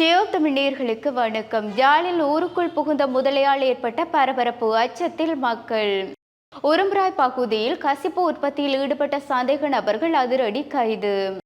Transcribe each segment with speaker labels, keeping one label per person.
Speaker 1: Deo தமிழர்களுக்கு வணக்கம். யாழில் ஊருக்குள் புகுந்த முதலையால் ஏற்பட்ட பரபரப்பு அச்சத்தில் மக்கள். உரம்பராய் பகுதியில் கசிப்பு உற்பத்தியில் ஈடுபட்ட சந்தேக நபர்கள் அதிரடி கைது.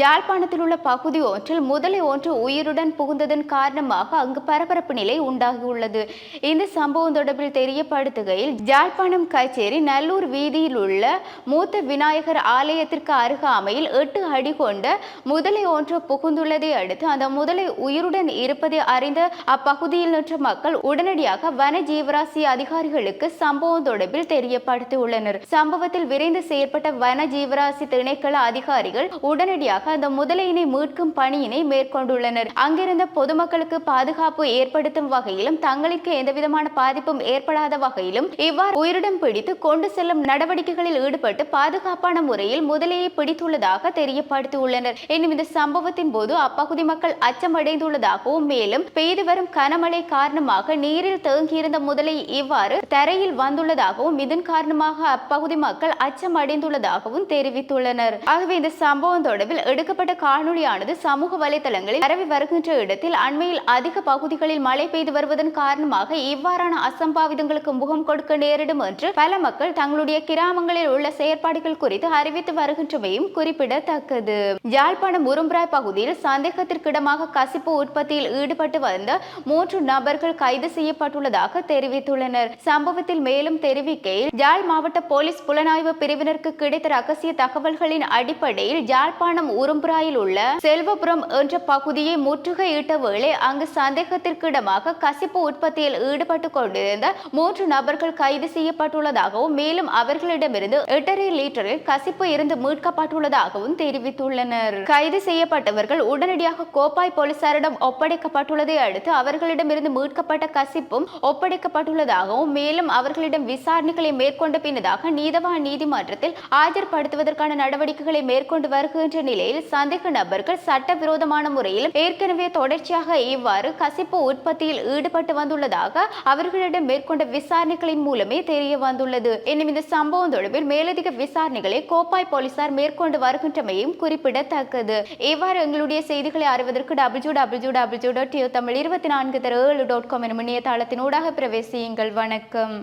Speaker 1: யாழ்ப்பாணத்தில் உள்ள பகுதி ஒன்றில் முதலை ஒன்று உயிருடன் புகுந்ததன் காரணமாக அங்கு பரபரப்பு நிலை உண்டாகியுள்ளது. இந்த சம்பவம் தொடர்பில் தெரியப்படுத்துகையில் யாழ்ப்பாணம் கச்சேரி நல்லூர் வீதியில் உள்ள மூத்த விநாயகர் ஆலயத்திற்கு அருகாமையில் எட்டு அடி கொண்ட முதலை ஒன்று புகுந்துள்ளதை அடுத்து அந்த முதலை உயிருடன் இருப்பதை அறிந்த அப்பகுதியில் நின்ற மக்கள் உடனடியாக வன ஜீவராசி அதிகாரிகளுக்கு சம்பவம் தொடர்பில் தெரியப்படுத்தியுள்ளனர். சம்பவத்தில் விரைந்து செயற்பட்ட வன ஜீவராசி திணைக்கள அதிகாரிகள் உடனடியாக அந்த முதலையினை மீட்கும் பணியினை மேற்கொண்டுள்ளனர். அங்கிருந்த பொதுமக்களுக்கு பாதுகாப்பு ஏற்படுத்தும் வகையிலும் தங்களுக்கு எந்தவிதமான பாதிப்பும் ஏற்படாத வகையிலும் இவ்வாறு உயிருடன் பிடித்து கொண்டு செல்லும் நடவடிக்கைகளில் ஈடுபட்டு பாதுகாப்பான முறையில் முதலையை பிடித்துள்ளதாக தெரியப்படுத்தியுள்ளனர். எனினும் இந்த சம்பவத்தின் போது அப்பகுதி மக்கள் அச்சமடைந்துள்ளதாகவும் மேலும் பெய்து வரும் கனமழை காரணமாக நீரில் தேங்கியிருந்த முதலை இவ்வாறு தரையில் வந்துள்ளதாகவும் இதன் காரணமாக அப்பகுதி மக்கள் அச்சமடைந்துள்ளதாகவும் தெரிவித்துள்ளனர். ஆகவே இந்த சம்பவம் தொடர்பில் எடுக்கப்பட்ட காணொளியானது சமூக வலைதளங்களில் பரவி வருகின்ற இடத்தில் அண்மையில் அதிக பகுதிகளில் மழை பெய்து வருவதன் காரணமாக இவ்வாறான அசம்பாவிதங்களுக்கு முகம் கொடுக்க நேரிடும் என்று பல மக்கள் தங்களுடைய கிராமங்களில் உள்ள செயற்பாடுகள் குறித்து அறிவித்து வருகின்றமையும் குறிப்பிடத்தக்கது. யாழ்ப்பாணம் உரும்பராய் பகுதியில் சந்தேகத்திற்கிடமாக கசிப்பு உற்பத்தியில் ஈடுபட்டு வந்த மூன்று நபர்கள் கைது செய்யப்பட்டுள்ளதாக தெரிவித்துள்ளனர். சம்பவத்தில் மேலும் தெரிவிக்கையில் யாழ் மாவட்ட போலீஸ் புலனாய்வு பிரிவினருக்கு கிடைத்த ரகசிய தகவல்களின் அடிப்படையில் யாழ்ப்பாணம் உரும்புராயில் உள்ள செல்வபுரம் என்ற பகுதியை முற்றுகையிட்ட வேளை அங்கு சந்தேகத்திற்கிடமாக கசிப்பு உற்பத்தியில் ஈடுபட்டு கொண்டிருந்த மூன்று நபர்கள் கைது செய்யப்பட்டுள்ளதாகவும் மேலும் அவர்களிடமிருந்து எட்டரை லிட்டரில் கசிப்பு இருந்து மீட்கப்பட்டுள்ளதாகவும் தெரிவித்துள்ளனர். கைது செய்யப்பட்டவர்கள் உடனடியாக கோப்பாய் போலீசாரிடம் ஒப்படைக்கப்பட்டுள்ளதை அடுத்து அவர்களிடமிருந்து மீட்கப்பட்ட கசிப்பும் ஒப்படைக்கப்பட்டுள்ளதாகவும் மேலும் அவர்களிடம் விசாரணைகளை மேற்கொண்ட பின்னதாக நீதவான் நீதிமன்றத்தில் ஆஜர்படுத்துவதற்கான நடவடிக்கைகளை மேற்கொண்டு வருகின்ற நிலை நிலையில் சந்தேக நபர்கள் சட்டவிரோதமான முறையில் ஏற்கனவே தொடர்ச்சியாக இவ்வாறு கசிப்பு உற்பத்தியில் ஈடுபட்டு வந்துள்ளதாக அவர்களிடம் மேற்கொண்ட விசாரணைகளின் மூலமே தெரிய வந்துள்ளது. எனும் இந்த சம்பவம் தொடர்பில் மேலதிக விசாரணைகளை கோப்பாய் போலீசார் மேற்கொண்டு வருகின்றமையும் குறிப்பிடத்தக்கது. இவ்வாறு எங்களுடைய செய்திகளை அறிவதற்கு W W W dot Tamil இருபத்தி நான்கு தர ஏழு டாட் காம் எனும் இணையதளத்தினூடாக பிரவேசியுங்கள். வணக்கம்.